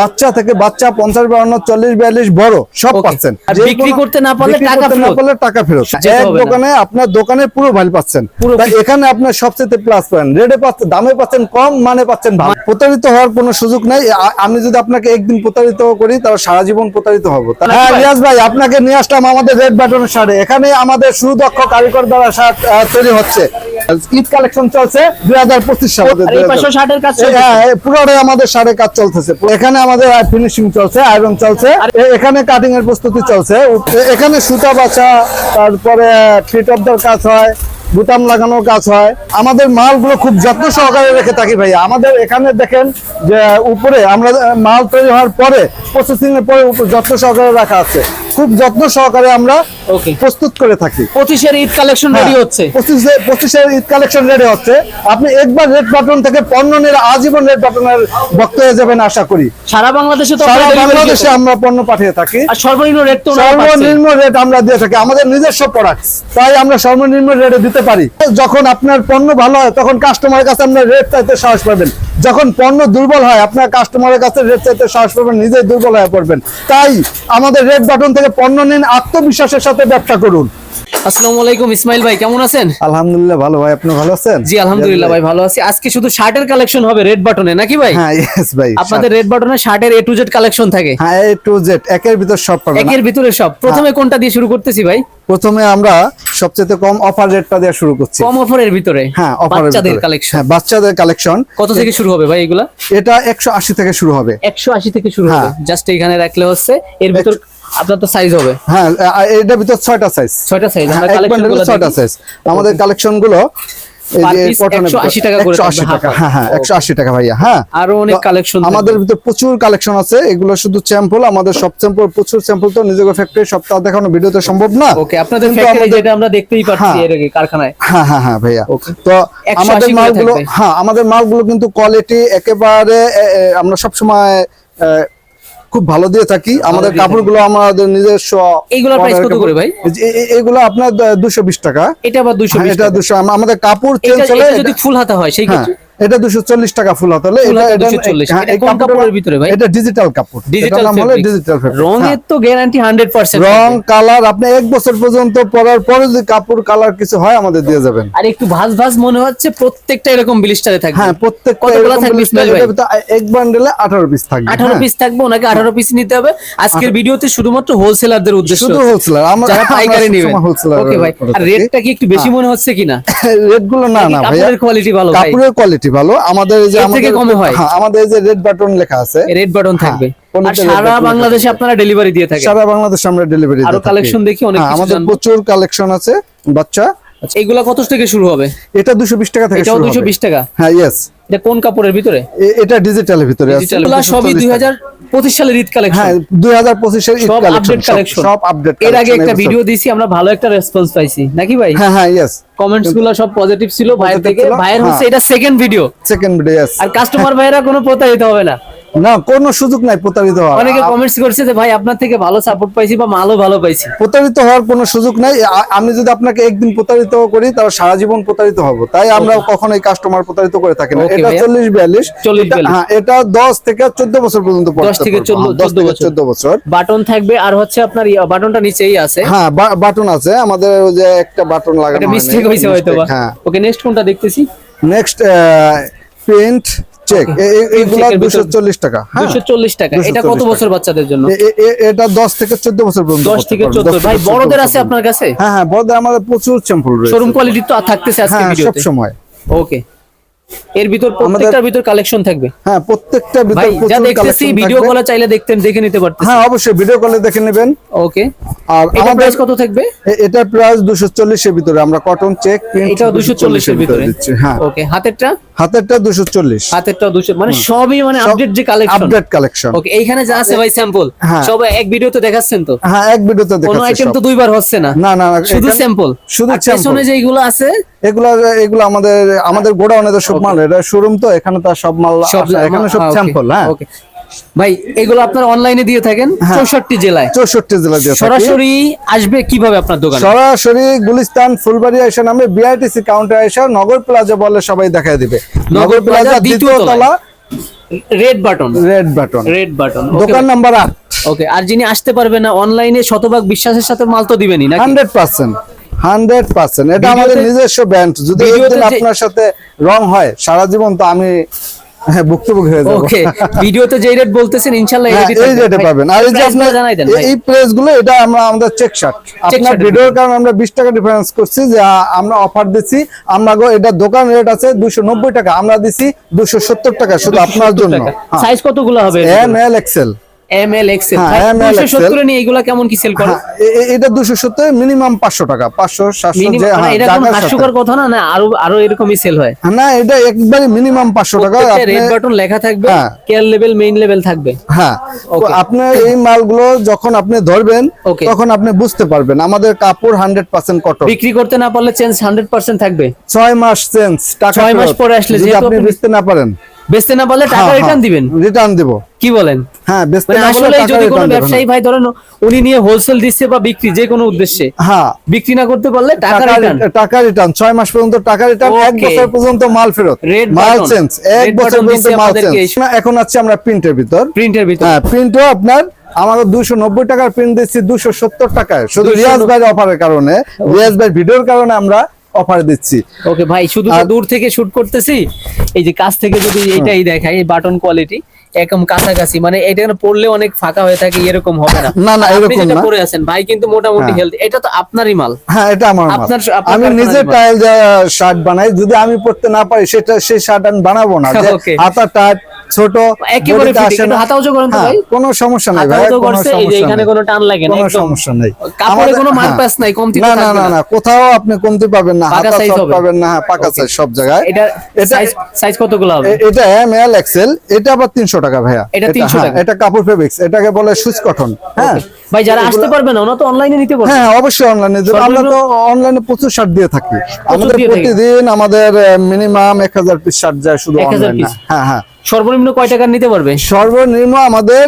বাচ্চা থেকে বাচ্চা পঞ্চাশ বাউন্ন চল্লিশ বিয়াল্লিশ বড় সব পাচ্ছেন। বিক্রি করতে না পারলে টাকা না ফেরত। পারলে টাকা ফেরত। এক দোকানে আপনার দোকানে পুরো ভালো পাচ্ছেন। এখানে আপনার সবচেয়ে প্লাস পান রেটে পাচ্ছেন দামে পাচ্ছেন কম মানে পাচ্ছেন ভালো। প্রতারিত হওয়ার কোনো সুযোগ নাই। আমি যদি আপনাকে একদিন প্রতারিত করি তাহলে সারা জীবন প্রতারিত হব। হ্যাঁ রিয়াজ ভাই আপনাকে নিয়ে আসলাম আমাদের রেড বাটনের শাড়ি। এখানে আমাদের সুদক্ষ কারিগর দ্বারা শার্ট তৈরি হচ্ছে। ঈদ কালেকশন চলছে দুই হাজার পঁচিশ সালে? হ্যাঁ পুরোটাই আমাদের শাড়ির কাজ চলতেছে। এখানে আমাদের ফিনিশিং চলছে আয়রন চলছে। এখানে কাটিং এর প্রস্তুতি চলছে। এখানে সুতা বাছা তারপরে ফিট অফ কাজ হয় বুতাম লাগানোর কাজ হয়। আমাদের মালগুলো খুব যত্ন সহকারে রেখে থাকি ভাইয়া। আমাদের এখানে দেখেন যে উপরে আমরা মাল তৈরি হওয়ার পরে প্রসেসিং এর পরে যত্ন সহকারে রাখা আছে। খুব যত্ন সহকারে আমরা প্রস্তুত করে থাকি। পঁচিশের ঈদ কালেকশন রেডি হ্যাঁ, হচ্ছে। পঁচিশে পঁচিশের ঈদ কালেকশন রেডি হচ্ছে। আপনি একবার রেড বাটন থেকে পণ্য নিয়ে আজীবন রেড বাটনের ভক্ত হয়ে যাবেন আশা করি। সারা বাংলাদেশে তো সারা বাংলাদেশে আমরা পণ্য পাঠিয়ে থাকি। আর সর্বনিম্ন রেট তো সর্বনিম্ন রেট আমরা দিয়ে থাকি। আমাদের নিজস্ব প্রোডাক্ট তাই আমরা সর্বনিম্ন রেটে দিতে পারি। যখন আপনার পণ্য ভালো হয় তখন কাস্টমারের কাছে আপনার রেট চাইতে সাহস পাবেন। যখন পণ্য দুর্বল হয়, আপনার কাস্টমারের কাছে রেট চাইতে সাহস পাবেন, নিজেই দুর্বল হয়ে পড়বেন। তাই আমাদের রেড বাটন থেকে পণ্য নিন, আত্মবিশ্বাসের সাথে ব্যবসা করুন। আসসালামু আলাইকুম ইসমাইল ভাই কেমন আছেন? আলহামদুলিল্লাহ ভালো ভাই আপনি ভালো আছেন? জি আলহামদুলিল্লাহ ভাই ভালো আছি। আজকে শুধু শার্টের কালেকশন হবে রেড বাটনে নাকি ভাই? হ্যাঁ ইয়েস ভাই আপনাদের রেড বাটনে শার্টের এ টু জেড কালেকশন থাকে। হ্যাঁ এ টু জেড একের ভিতর সব পাবেন একের ভিতরে সব। প্রথমে হ্যাঁ। কোনটা দিয়ে শুরু করতেছি ভাই? প্রথমে আমরা সবচেয়ে কম অফার রেটটা দিয়ে শুরু করছি। কম অফারের ভিতরে? হ্যাঁ অফার বাচ্চাদের কালেকশন হ্যাঁ বাচ্চাদের কালেকশন কত থেকে শুরু হবে ভাই এগুলা? এটা একশো আশি থেকে শুরু হবে। একশো আশি থেকে শুরু হবে। হ্যাঁ। জাস্ট এখানে রাখলে হচ্ছে এর ভিতর আপনার তো সাইজ হবে। হ্যাঁ এটার ভিতর ছয়টা সাইজ ছয়টা সাইজ ছয়টা আমাদের কালেকশনগুলো এই Per যে piece cotton এর 180 টাকা করে একশো আশি টাকা। half হ্যাঁ হ্যাঁ হ্যাঁ। আরও অনেক কালেকশন আমাদের ভিতরে প্রচুর কালেকশন আছে এগুলো শুধু স্যাম্পল আমাদের সব স্যাম্পল প্রচুর স্যাম্পল তো নিজেকে ফ্যাক্টরি সপ্তাহ দেখানো ভিডিওতে সম্ভব না। ওকে আপনাদের ফ্যাক্টরি আমাদের- যেটা আমরা দেখতেই পাচ্ছি হ্যাঁ। এর আগে কারখানায়। হ্যাঁ হ্যাঁ হ্যাঁ ভাইয়া। তো আমাদের মালগুলো হ্যাঁ আমাদের মালগুলো কিন্তু কোয়ালিটি একেবারে আমরা সব সময় খুব ভালো দিয়ে থাকি। আমাদের কাপড়গুলো আমাদের নিজস্ব এইগুলোর প্রাইস কত করে। ভাই? এগুলো আপনার দুশো বিশ টাকা। এটা আবার দুশো হ্যাঁ, এটা দুশো। আমাদের কাপড় চেঞ্জ হলে যদি ফুল হাতা হয় সেই হ্যাঁ। ক্ষেত্রে? এটা দুশো চল্লিশ টাকা ফুল হাতলে এটা এটা 240 হ্যাঁ, এটা কাপড়ের ভিতরে ভাই? এটা ডিজিটাল কাপড়। ডিজিটাল হলো ডিজিটাল রঙের তো গ্যারান্টি হান্ড্রেড পার্সেন্ট রং কালার আপনি এক বছর পর্যন্ত পরার পরে যদি কাপড় কালার কিছু হয় আমাদের দিয়ে যাবেন। আর একটু ভাজ ভাজ মনে হচ্ছে প্রত্যেকটা এরকম ব্লিস্টারে থাকবে। হ্যাঁ প্রত্যেকটা কতগুলো থাকবে ভাই? এক বান্ডেলে 18 পিস থাকবে আঠারো হ্যাঁ। পিস থাকবে ওনাকে আঠারো পিস নিতে হবে। আজকের ভিডিওতে শুধুমাত্র হোলসেলারদের উদ্দেশ্য। শুধু হোলসেলার আমরা যারা পাইকারি নেবেন। হোলসেলার ওকে ভাই আর রেটটা কি একটু বেশি মনে হচ্ছে কিনা? রেটগুলো না না ভাইয়া। কাপড়ের কোয়ালিটি ভালো ভাই। কাপড়ের কোয়ালিটি ভালো। আমাদের এই যে আমাদের কমে হয়? হ্যাঁ, আমাদের এই যে রেড বাটন লেখা আছে। রেড বাটন থাকবে। আর red সারা বাংলাদেশে আপনারা ডেলিভারি দিয়ে থাকেন। সারা বাংলাদেশে আমরা ডেলিভারি আরও কালেকশন দেখি, অনেক কিছু আমাদের প্রচুর কালেকশন আছে বাচ্চা। আচ্ছা, এগুলা কত থেকে শুরু হবে? এটা 220 টাকা থেকে শুরু দুইশো এটাও বিশ টাকা? হ্যাঁ ইয়েস এটা কোন কাপড়ের ভিতরে? এটা ডিজিটালের ভিতরে আছে। এগুলা সবই 240 দুই হাজার পঁচিশ সালের ঈদ কালেকশন হ্যাঁ 2025 এর ঈদ সব কালেকশন আপডেট কালেকশন সব আপডেট এর আগে একটা ভিডিও দিয়েছি আমরা ভালো একটা রেসপন্স পাইছি। নাকি ভাই? হ্যাঁ হ্যাঁ ইয়েস কমেন্টসগুলো সব পজিটিভ ছিল ভাইয়ের থেকে। ছিল, ভাইয়ের হচ্ছে হ্যাঁ। এটা second video second video yes আর কাস্টমার ভাইরা কোনো প্রতারিত হবে না। না কোনো সুযোগ নাই প্রতারিত হওয়ার। অনেকে কমেন্টস করছে যে ভাই আপনার থেকে ভালো সাপোর্ট পাইছি বা মালও ভালো পাইছি। প্রতারিত হওয়ার কোনো সুযোগ নাই। আমি যদি আপনাকে একদিন প্রতারিত করি তাহলে সারা জীবন প্রতারিত হব। তাই আমরা কখনোই কাস্টমার প্রতারিত করে থাকি না। এটা ভাইয়া। চল্লিশ বিয়াল্লিশ। 40 এটা- 42 হ্যাঁ এটা দশ থেকে চোদ্দ বছর পর্যন্ত পড়তে 10 থেকে পারব। 14 হ্যাঁ, 10 থেকে 14 চোদ্দ বছর। বাটন থাকবে আর হচ্ছে আপনার বাটনটা নিচেই আছে। হ্যাঁ বাটন আছে। আমাদের ওই যে একটা বাটন লাগানো মিস্টেক হয়েছে হয়তো হ্যাঁ। ওকে নেক্সট কোনটা দেখতেছি। নেক্সট প্রিন্ট চেক এইগুলা check. এর ভিতর- দুশো চল্লিশ টাকা। হ্যাঁ। 240 টাকা। এটা কত বছর বাচ্চাদের জন্য? এটা দশ থেকে চোদ্দ বছর পর্যন্ত 10 থেকে পারব, 14 ভাই বড়দের আছে আপনার কাছে? হ্যাঁ হ্যাঁ বড়দের আমাদের প্রচুর স্যাম্পল রয়েছে। শোরুম কোয়ালিটি তো থাকতেছে আজকে হ্যাঁ সব সময়। ওকে এর ভিতর প্রত্যেকটার ভিতর কালেকশন থাকবে? হ্যাঁ প্রত্যেকটা ভিতর ভাই যা দেখতেছি ভিডিও। কলে চাইলে দেখতেন দেখে নিতে পারতেন হ্যাঁ অবশ্যই ভিডিও কলে দেখে নেবেন। ওকে আর এটা প্রাইস কত থাকবে? এ- এটার প্রাইস দুশো চল্লিশের ভিতরে। আমরা কটন চেক প্রিন্ট এটাও 240 এর ভিতরে হ্যাঁ। ওকে হাতেরটা? হাতেরটা দুশো চল্লিশ। হাতেরটাও 200 মানে সবই মানে আপডেট যে কালেকশন আপডেট কালেকশন ওকে এইখানে যা আছে ভাই স্যাম্পল। সব এক ভিডিওতে দেখাচ্ছেন তো? হ্যাঁ এক ভিডিওতে কোনো দেখাচ্ছি আইটেম সব। তো দুইবার হচ্ছে না। না না শুধু স্যাম্পল শুধু স্যাম্পল যে এগুলো আছে এগুলা এগুলো আমাদের আমাদের গোডাউনে তো সব মাল এটা শোরুম তো এখানে তো সব মাল এখানে সব স্যাম্পল হ্যাঁ। ওকে ভাই এগুলো আপনার অনলাইনে দিয়ে থাকেন হ্যাঁ। চৌষট্টি জেলায়। চৌষট্টি জেলা দিয়ে সরাসরি আসবে কীভাবে আপনার দোকানে? সরাসরি গুলিস্তান ফুলবাড়ি এসে নামে বিআরটিসি কাউন্টার এসে নগর প্লাজা বলে সবাই দেখাই দিবে। নগর প্লাজা দ্বিতীয় তলা। Red button red button red button দোকান নাম্বার আট। ওকে আর যিনি আসতে পারবে না অনলাইনে শতভাগ বিশ্বাসের সাথে মাল তো দিবেনই নাকি? Hundred percent. Hundred percent. এটা আমাদের নিজস্ব ব্যান্ড যদি আপনার সাথে রং হয় সারা জীবন তো আমি হ্যাঁ ভুক্তভোগী হয়ে যাবে। ওকে ভিডিওতে যেই রেট বলতেছেন ইনশাআল্লাহ হ্যাঁ, এই এই রেটে পাবেন। আর এই যে আপনার জানাই দেন ভাই। এই প্রেসগুলো এটা আমরা আমাদের চেক শার্ট আপনার ভিডিওর কারণে আমরা বিশ টাকা ডিফারেন্স করছি যে আমরা অফার দিচ্ছি আমরা গো এটা দোকান রেট আছে দুশো নব্বই টাকা আমরা দিছি দুশো সত্তর টাকা শুধু আপনার জন্য। হ্যাঁ। সাইজ কতগুলো হবে M L XL M XL হ্যাঁ, 270 নিয়ে এগুলা কেমন কি সেল করে? এটা দুশো সত্তর মিনিমাম পাঁচশো টাকা পাঁচশো সাতশো মিনিমাম যে হ্যাঁ, এটা কোনো হাস্যকর কথা না না আরও আরও এরকমই সেল হয়। না এটা একবারে মিনিমাম পাঁচশো টাকা আপনি রেড বাটন লেখা থাকবে হ্যাঁ। কেয়ার লেভেল মেইন লেভেল থাকবে। হ্যাঁ আপনার এই মালগুলো যখন আপনি ধরবেন তখন আপনি বুঝতে পারবেন আমাদের কাপড় হান্ড্রেড পার্সেন্ট কটন বিক্রি করতে না পারলে চেঞ্জ 100% থাকবে। ছয় মাস চেঞ্জ টাকা ছয় মাস পরে আসলে যদি আপনি বেচতে না পারেন। বেচতে না পারলে টাকা রিটার্ন দিবেন। রিটার্ন দিব। কি বলেন? হ্যাঁ বেচতে মানে না পারলে যদি কোনো ব্যবসায়ী ভাই ধরেন উনি নিয়ে হোলসেল দিচ্ছে বা বিক্রি যে কোনো উদ্দেশ্যে হ্যাঁ। বিক্রি না করতে পারলে টাকা রিটার্ন টাকা রিটার্ন ছয় মাস পর্যন্ত টাকা রিটার্ন এক Okay. বছর পর্যন্ত মাল ফেরত। মাল চেঞ্জ এক Red বছর পর্যন্ত মাল চেঞ্জ এখন আছে আমরা প্রিন্টের ভিতর। প্রিন্টের ভিতর। হ্যাঁ প্রিন্টও আপনার আমাদের দুশো নব্বই টাকার প্রিন্ট দিচ্ছি দুশো সত্তর টাকায়। শুধু রিয়াজ ভাইয়ের অফারের কারণে রিয়াজ ভাই ভিডিওর কারণে আমরা অফার দিচ্ছি। ওকে ভাই শুধু দূর থেকে শুট করতেছি। এই যে কাছ থেকে যদি এটাই দেখাই বাটন কোয়ালিটি একদম কাছাকাছি মানে এটা পড়লে অনেক ফাঁকা হয়ে থাকে এরকম হবে না না, না, এরকম যেটা না। পরে আছেন ভাই কিন্তু মোটামুটি হেলদি এটা তো আপনারই মাল হ্যাঁ এটা আমার মাল। আপনার- আমি নিজে টাইল শার্ট বানাই যদি আমি পড়তে না পারি সেটা সেই শার্ট আমি বানাবো না. হাতা টাইট ছোট একেবারে হাতা উঁচু করেন তো হ্যাঁ, ভাই। কোনো সমস্যা নাই ভাই কোনো করছে, এই যে এখানে কোনো টান লাগে না, কোনো সমস্যা নেই। কাপড়ে কোনো হ্যাঁ। নাই, কমতি না না না না। কোথাও আপনি কমতি পাবেন না হাতা পাবেন না হ্যাঁ পাকা সাইজ সব জায়গায়। এটা সাইজ সাইজ কতগুলো হবে? এটা এম এল এক্সেল এটা আবার তিনশো টাকা ভাইয়া। এটা 300 হ্যাঁ, টাকা। এটা কাপড় ফেব্রিক্স এটাকে বলে সুচ কটন হ্যাঁ। ভাই যারা আসতে পারবে না ওনা তো অনলাইনে নিতে পারবে। হ্যাঁ অবশ্যই অনলাইনে আমরা তো অনলাইনে প্রচুর শার্ট দিয়ে থাকি। আমাদের প্রতিদিন আমাদের মিনিমাম এক হাজার পিস শার্ট যায় শুধু 1000 অনলাইনে? হ্যাঁ হ্যাঁ। সর্বনিম্ন কয় টাকা নিতে পারবে সর্বনিম্ন আমাদের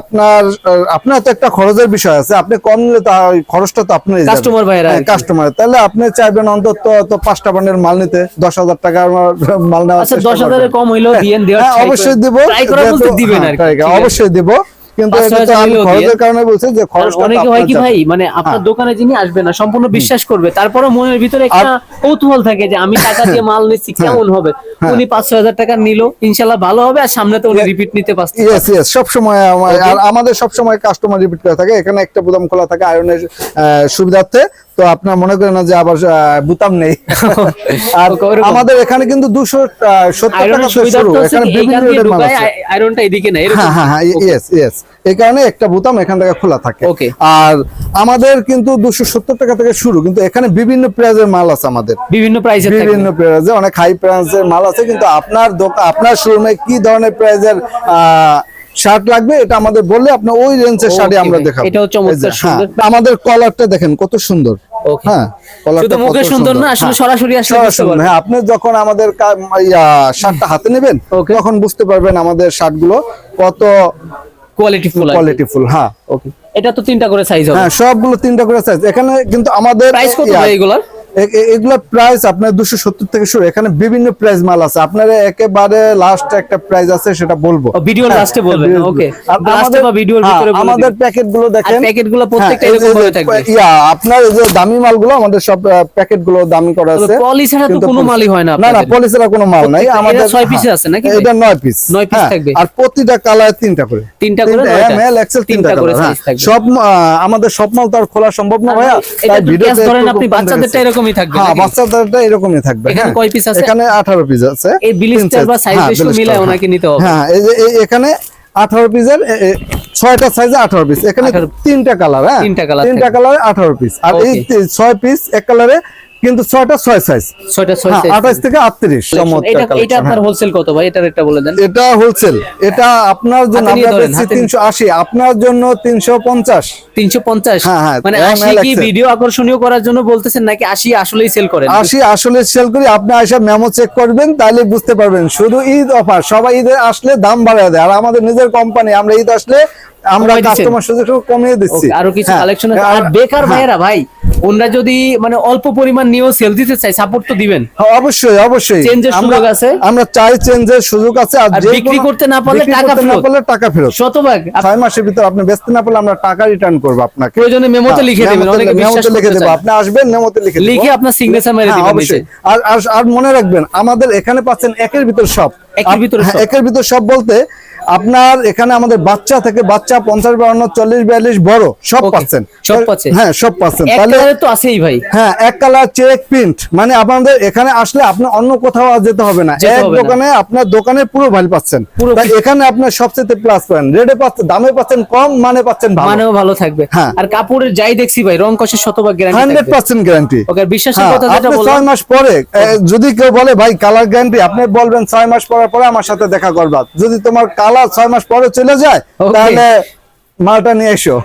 আপনার আপনার তো একটা খরচের বিষয় আছে। আপনি কম নিলে তা খরচটা তো আপনি কাস্টমার ভাইরা কাস্টমার তাহলে আপনি চাইবেন অন্তত তো পাঁচটা পানের মাল নিতে। দশ হাজার টাকার মাল নেওয়া আচ্ছা দশ হাজারের কম হইলেও দিয়ে হ্যাঁ অবশ্যই দিব। হ্যাঁ। অবশ্যই দিব। কিন্তু আমি খরচের কারণে বলছি যে খরচ অনেকে হয় কি ভাই মানে আপনার দোকানে যিনি আসবে না সম্পূর্ণ বিশ্বাস করবে। তারপরে মনের ভিতরে একটা কৌতূহল থাকে যে আমি টাকা দিয়ে মাল নিচ্ছি কেমন হবে? হ্যাঁ। উনি পাঁচ হাজার টাকা নিল ইনশাল্লাহ ভালো হবে আর সামনে তো উনি রিপিট নিতে পারছে। ইয়েস ইয়েস সব সময় আমাদের সব সময় কাস্টমার রিপিট করে থাকে। এখানে একটা বোদাম খোলা থাকে আয়রনের সুবিধার্থে। তো আপনার মনে করেন যে আবার বুতাম নেই। আর আমাদের এখানে কিন্তু দুশো সত্তর টাকা থেকে শুরু। এখানে বিভিন্ন রেটের মাল আছে। আয়রনটা এদিকে না এরকম? হ্যাঁ হ্যাঁ হ্যাঁ ইয়েস ইয়েস এই কারণে একটা বুতাম এখান থেকে খোলা থাকে. আর আমাদের কিন্তু দুশো সত্তর টাকা থেকে শুরু কিন্তু এখানে বিভিন্ন প্রাইজের মাল আছে আমাদের। বিভিন্ন প্রাইসের থাকবে বিভিন্ন প্রাইজে অনেক হাই প্রাইসের মাল আছে কিন্তু আপনার দোকান আপনার শোরুমে কি ধরনের প্রাইজের শার্ট লাগবে এটা আমাদের বললে আপনার ওই রেঞ্জের শাড়ি আমরা দেখাবো। এটাও চমৎকার যে, হ্যাঁ, সুন্দর। আমাদের কলারটা দেখেন কত সুন্দর। হ্যাঁ কলারটা মুখে সুন্দর। না আসলে হ্যাঁ। সরাসরি আসলে। হ্যাঁ আপনি যখন আমাদের শার্টটা হাতে নেবেন. তখন বুঝতে পারবেন আমাদের শার্টগুলো কত কোয়ালিটি ফুল কোয়ালিটিফুল হ্যাঁ ওকে এটা তো তিনটা করে সাইজ হবে। হ্যাঁ সবগুলো তিনটা করে সাইজ এখানে কিন্তু আমাদের প্রাইস কত এগুলার? এ- এ- প্রাইস আপনার দুশো সত্তর থেকে শুরু। এখানে বিভিন্ন প্রাইস মাল আছে। আপনার একেবারে লাস্ট একটা প্রাইস আছে সেটা বলব। ও, ভিডিওর হ্যাঁ, লাস্টে বলবেন, ভিডিও- ওকে। লাস্টে বা ভিডিওর হ্যাঁ, ভিতরে আমাদের প্যাকেটগুলো দেখেন। প্যাকেটগুলো প্রত্যেকটা হ্যাঁ, এরকম যে- ভাবে থাকবে। ইয়া আপনার যে দামি মালগুলো আমাদের সব প্যাকেটগুলো দামি করা আছে। পলি ছাড়া তো কোনো মালই হয় না না না। পলি ছাড়া কোনো মাল নাই। আমাদের ছয় হ্যাঁ, আছে নাকি? এটা নয় পিস নয় piece থাকবে। আর প্রতিটা কালার তিনটা করে। তিনটা করে। এম এল এক্সেল তিনটা করে। সব আমাদের সব মাল তো আর খোলা সম্ভব না ভাইয়া। তাই তো ভিডিওতে ধরেন আপনি বাচ্চাদেরটা দেখাচ্ছি। এরকমই থাকবে হ্যাঁ? বাচ্চাদেরটা এরকমই থাকবে এখানে হ্যাঁ। কয় পিস আছে? এখানে আঠারো পিস আছে এই blister বা সাইজ রেশিও মিলায়। ওনাকে নিতে হবে। হ্যাঁ এই যে এখানে আঠারো পিসের ছয়টা সাইজে আঠারো পিস এখানে তিনটা কালার হ্যাঁ তিনটা কালার তিনটা কালারে আঠারো পিস আর এই. ছয় পিস এক কালারে কিন্তু ছয়টা ছয় সাইজ ছয়টা ছয় হ্যাঁ আঠাশ থেকে আটত্রিশ এটা আপনার হ্যাঁ। হোলসেল কত ভাই? এটা রেটটা বলে দেন। এটা হোলসেল এটা আপনার জন্য। তিনশো আশি আপনার জন্য তিনশো পঞ্চাশ। তিনশো পঞ্চাশ? হ্যাঁ, হ্যাঁ, মানে আশি কি ভিডিও আকর্ষণীয় করার জন্য বলতেছেন নাকি আশি আসলেই সেল করেন? আশি আসলে সেল করি আপনি আসে মেমো চেক করবেন তাহলে বুঝতে পারবেন। শুধু ঈদ অফার সবাই ঈদে আসলে দাম বাড়ায় দেয়। আর আমাদের নিজের কোম্পানি আমরা ঈদ আসলে আমরা কাস্টমার সুযোগ কমিয়ে দিচ্ছি। আরও কিছু হ্যাঁ, কালেকশন আর- বেকার হ্যাঁ, ভাইয়েরা ভাই ওনারা যদি মানে অল্প পরিমাণ নিয়েও সেল দিতে চাই সাপোর্ট তো দিবেন হ্যাঁ, অবশ্যই অবশ্যই চেঞ্জের সুযোগ আছে? আমরা চাই চেঞ্জের সুযোগ আছে আর বিক্রি করতে না পারলে টাকা ফেরত। পারলে টাকা ফেরত শতভাগ ছয় মাসের ভিতর আপনি বেচতে না পারলে আমরা টাকা রিটার্ন করব আপনাকে প্রয়োজনে মেমোতে হ্যাঁ, লিখে দেবেন অনেকে বিশ্বাস মেমোতে লিখে দেবো আপনি আসবেন মেমোতে লিখে দেবো। লিখে আপনার সিগনেচার মেরে হ্যাঁ, দিবেন অবশ্যই। আর আর- মনে রাখবেন আমাদের এখানে পাচ্ছেন একের ভিতর সব একের ভিতর হ্যাঁ, সব। একের ভিতর সব বলতে আপনার এখানে আমাদের বাচ্চা থেকে বাচ্চা পঞ্চাশ বাউন্ন চল্লিশ বিয়াল্লিশ বড় সব পাচ্ছেন। হ্যাঁ সব পাচ্ছেন। তাহলে তো আছেই ভাই। হ্যাঁ এক কালার চেক প্রিন্ট। মানে আপনাদের এখানে আসলে আপনি অন্য কোথাও যেতে হবে না। এক দোকানে আপনার দোকানে পুরো ভালো পাচ্ছেন। এখানে আপনার সবচেয়ে প্লাস পাবেন রেডে পাচ্ছেন দামে পাচ্ছেন কম মানে পাচ্ছেন মানেও ভালো থাকবে। হ্যাঁ। আর কাপড়ের যাই দেখছি ভাই রং কষের শতভাগ guarantee hundred percent guarantee okay বিশ্বাসের হ্যাঁ, কথা যেটা আপনি বললাম ছয় মাস পরে যদি কেউ বলে ভাই কালার গ্যারান্টি আপনি বলবেন ছয় মাস পরে পরে আমার সাথে দেখা করবা। যদি তোমার কালার ছয় মাস পরে চলে যায় তাহলে মালটা নিয়ে এসো।